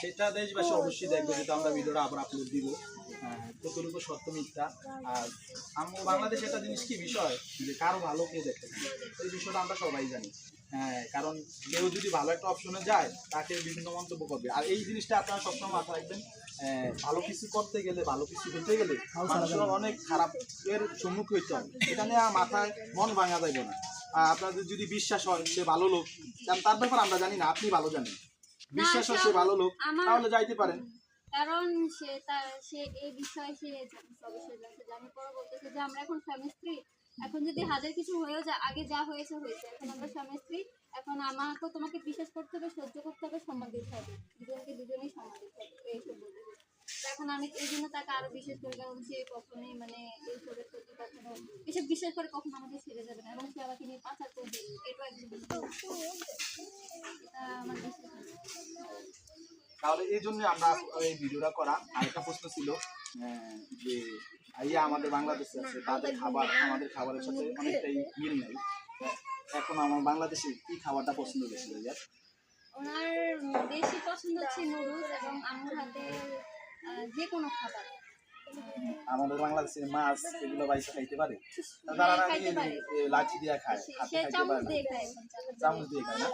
সেটা দেশবাসী অবশ্যই দেখবে যেহেতু আমরা ভিডিওটা আবার আপলোড দিব। হ্যাঁ, কতটুকু সত্য মিথ্যা? আর বাংলাদেশে একটা জিনিস কি বিষয়? যে কারও ভালো কে দেখে এই বিষয়টা আমরা সবাই জানি। হ্যাঁ কারণ কেউ যদি ভালো একটা অপশনে যায় তাকে বিভিন্ন মন্তব্য করবে। আর এই জিনিসটা আপনারা সবসময় মাথায় রাখবেন আহ, ভালো কিছু করতে গেলে ভালো কিছু হতে গেলে মানুষের অনেক খারাপ এর সম্মুখীন হতে হবে। এটা নিয়ে মাথায় মন ভাঙা যাবে না। আপনাদের যদি বিশ্বাস হয় সে ভালো লোক তার ব্যাপার আমরা জানি না আপনি ভালো জানেন। বিশ্বাস হয় সে ভালো লোক তাহলে যাইতে পারেন। কারণ সে তার সে এই বিষয়ে সে জানছে অবশ্যই জানছে জানার পর বলতেছে যে আমরা এখন স্বামী স্ত্রী। এখন যদি হাজার কিছু হয়েও যায় আগে যা হয়েছে হয়েছে। এখন আমরা স্বামী স্ত্রী এখন তোমাকে বিশ্বাস করতে হবে সহ্য করতে হবে সম্মান দিতে হবে। দুজনকে দুজনেই সম্মান দিতে হবে এইসব বলতেছে। এখন আমি এই জন্য তাকে আরও বিশেষ করে কারণ সে কখনোই মানে এইসবের এসব বিশ্বাস করে কখনো আমাকে ছেড়ে যাবে না। এবং সে আমাকে নিয়ে পাচার করবে। একদম এটা আমার বিশ্বাস তাহলে এই জন্য আমরা এই ভিডিওটা করা। আরেকটা প্রশ্ন ছিল যে ইয়া আমাদের বাংলাদেশে আছে তাদের খাবার আমাদের খাবারের সাথে অনেকটাই মিল নেই। এখন আমার বাংলাদেশে কি খাবারটা পছন্দ বেশি ভাইয়া? ওনার বেশি পছন্দ হচ্ছে নুডলস এবং আম্মুর হাতের আহ, যে কোনো খাবার। আমাদের বাংলাদেশের মাছ এগুলো বাইসা খাইতে পারে। তারা লাঠি দিয়ে খায় হাতে খাইতে চামচ পারে না। দিয়ে খায়। চামচ দিয়ে। খায় না?